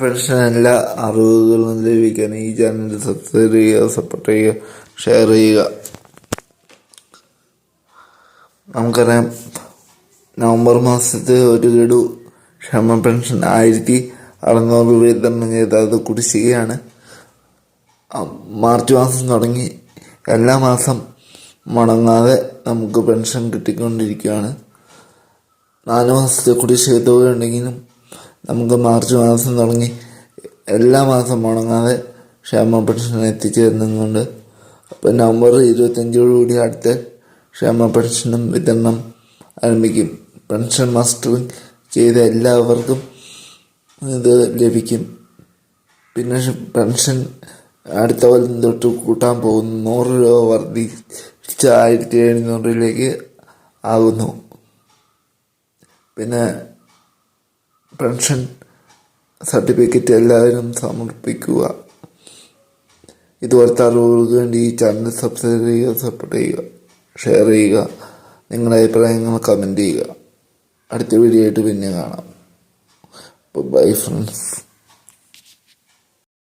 Pension എല്ലാ അറിവുകളും ലഭിക്കാൻ ഈ ചാനൽ സബ്സ്ക്രൈബ് ചെയ്യുക സപ്പോർട്ട് ചെയ്യുക ഷെയർ ചെയ്യുക. നമുക്കറിയാം നവംബർ മാസത്തെ ഒരു ഗഡു ക്ഷമ പെൻഷൻ ആയിരത്തി അറുന്നൂറ് രൂപ തന്നെ ചെയ്ത് അത് കുടിശ്ശികയാണ്. മാർച്ച് മാസം തുടങ്ങി. എല്ലാ മാസം മുടങ്ങാതെ നമുക്ക് പെൻഷൻ കിട്ടിക്കൊണ്ടിരിക്കുകയാണ്. നാല് മാസത്തെ കുടിശ്ശിക തുക ഉണ്ടെങ്കിലും നമുക്ക് മാർച്ച് മാസം തുടങ്ങി എല്ലാ മാസം മുടങ്ങാതെ ക്ഷേമ പെൻഷൻ എത്തിച്ചേരുന്നുണ്ട് അപ്പോൾ നവംബർ ഇരുപത്തഞ്ചോടുകൂടി അടുത്ത ക്ഷേമ പെൻഷനും വിതരണം ആരംഭിക്കും. പെൻഷൻ മാസ്റ്ററിൽ ചെയ്ത എല്ലാവർക്കും ഇത് ലഭിക്കും. പിന്നെ പെൻഷൻ അടുത്ത കൊല്ലം തൊട്ട് കൂട്ടാൻ പോകുന്നു. നൂറ് രൂപ വർദ്ധിച്ച ആയിരത്തി എഴുന്നൂറിലേക്ക് ആകുന്നു. പിന്നെ പെൻഷൻ സർട്ടിഫിക്കറ്റ് എല്ലാവരും സമർപ്പിക്കുക. ഇതുപോലത്തെ അറിവുകൾക്ക് വേണ്ടി ഈ ചാനൽ സബ്സ്ക്രൈബ് ചെയ്യുക സപ്പോർട്ട് ചെയ്യുക ഷെയർ ചെയ്യുക. നിങ്ങളുടെ അഭിപ്രായങ്ങൾ കമന്റ് ചെയ്യുക. അടുത്ത വീഡിയോ ആയിട്ട് പിന്നെ കാണാം. Bye friends